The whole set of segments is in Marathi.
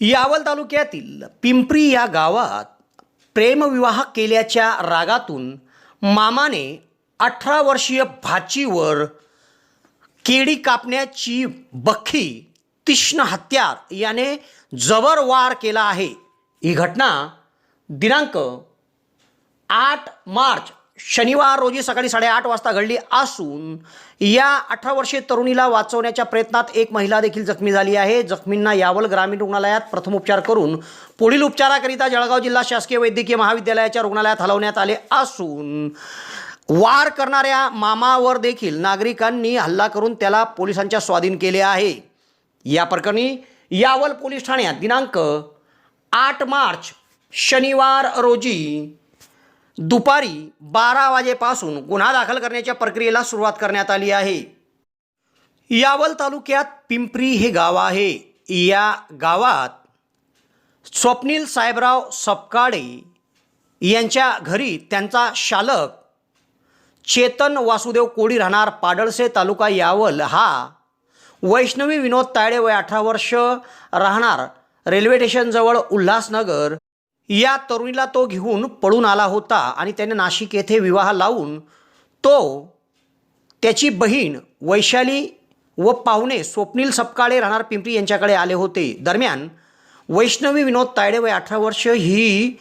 यावल तालुक्यातील पिंपरी या गावात प्रेमविवाह केल्याच्या रागातून मामाने अठरा वर्षीय भाचीवर केडी कापण्याची बख्खी तीक्ष्ण हत्यार याने जबर वार केला आहे. ही घटना दिनांक आठ मार्च शनिवार रोजी सकाळी साडेआठ वाजता घडली असून या अठरा वर्षीय तरुणीला वाचवण्याच्या प्रयत्नात एक महिला देखील जखमी झाली आहे. जखमींना यावल ग्रामीण रुग्णालयात प्रथम उपचार करून पुढील उपचाराकरिता जळगाव जिल्हा शासकीय वैद्यकीय महाविद्यालयाच्या रुग्णालयात हलवण्यात आले असून वार करणाऱ्या मामावर देखील नागरिकांनी हल्ला करून त्याला पोलिसांच्या स्वाधीन केले आहे. या प्रकरणी यावल पोलीस ठाण्यात दिनांक आठ मार्च शनिवार रोजी दुपारी बारा वाजेपासून गुन्हा दाखल करण्याच्या प्रक्रियेला सुरुवात करण्यात आली आहे. यावल तालुक्यात पिंपरी हे गाव आहे. या गावात स्वप्नील साहेबराव सपकाळे यांच्या घरी त्यांचा शालक चेतन वासुदेव कोडी राहणार पाडळसे तालुका यावल हा वैष्णवी विनोद तायडे वय अठरा वर्ष राहणार रेल्वे स्टेशनजवळ उल्हासनगर या तरुणीला तो घेऊन पळून आला होता आणि त्याने नाशिक येथे विवाह लावून तो त्याची बहीण वैशाली व पाहुणे स्वप्नील सपकाळे राहणार पिंपरी यांच्याकडे आले होते. दरम्यान वैष्णवी विनोद तायडे वय अठरा वर्ष ही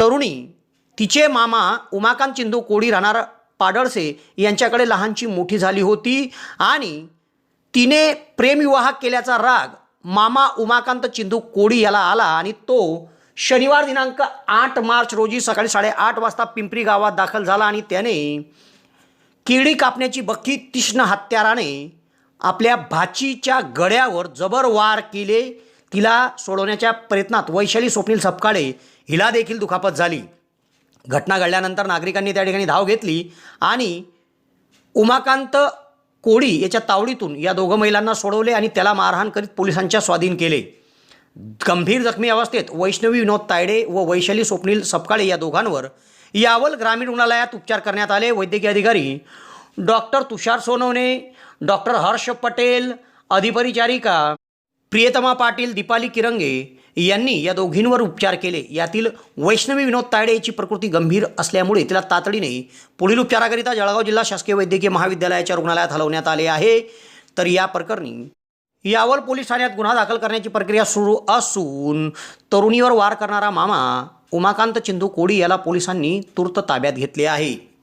तरुणी तिचे मामा उमाकांत चिंदू कोळी राहणार पाडळसे यांच्याकडे लहानची मोठी झाली होती आणि तिने प्रेमविवाह केल्याचा राग मामा उमाकांत चिंदू कोळी याला आला आणि तो शनिवार दिनांक आठ मार्च रोजी सकाळी साडेआठ वाजता पिंपरी गावात दाखल झाला आणि त्याने केळी कापण्याची बख्खी तीक्ष्ण हत्याराने आपल्या भाचीच्या गळ्यावर जबर वार केले. तिला सोडवण्याच्या प्रयत्नात वैशाली स्वप्नील सपकाळे हिला देखील दुखापत झाली. घटना घडल्यानंतर नागरिकांनी त्या ठिकाणी धाव घेतली आणि उमाकांत कोळी याच्या तावडीतून या दोघं महिलांना सोडवले आणि त्याला मारहाण करीत पोलिसांच्या स्वाधीन केले. गंभीर जखमी अवस्थेत वैष्णवी विनोद तायडे व वैशाली स्वप्नील सपकाळे या दोघांवर यावल ग्रामीण रुग्णालयात उपचार करण्यात आले. वैद्यकीय अधिकारी डॉक्टर तुषार सोनवणे डॉक्टर हर्ष पटेल अधिपरिचारिका प्रियतमा पाटील दीपाली किरंगे यांनी या दोघींवर उपचार केले. यातील वैष्णवी विनोद तायडे याची प्रकृती गंभीर असल्यामुळे तिला तातडीने पुढील उपचाराकरिता जळगाव जिल्हा शासकीय वैद्यकीय महाविद्यालयाच्या रुग्णालयात हलवण्यात आले आहे. तर या प्रकरणी यावल पोलीस ठाण्यात गुन्हा दाखल करण्याची प्रक्रिया सुरू असून तरुणीवर वार करणारा मामा उमाकांत चिंदू कोडी याला पोलिसांनी तूर्त ताब्यात घेतले आहे.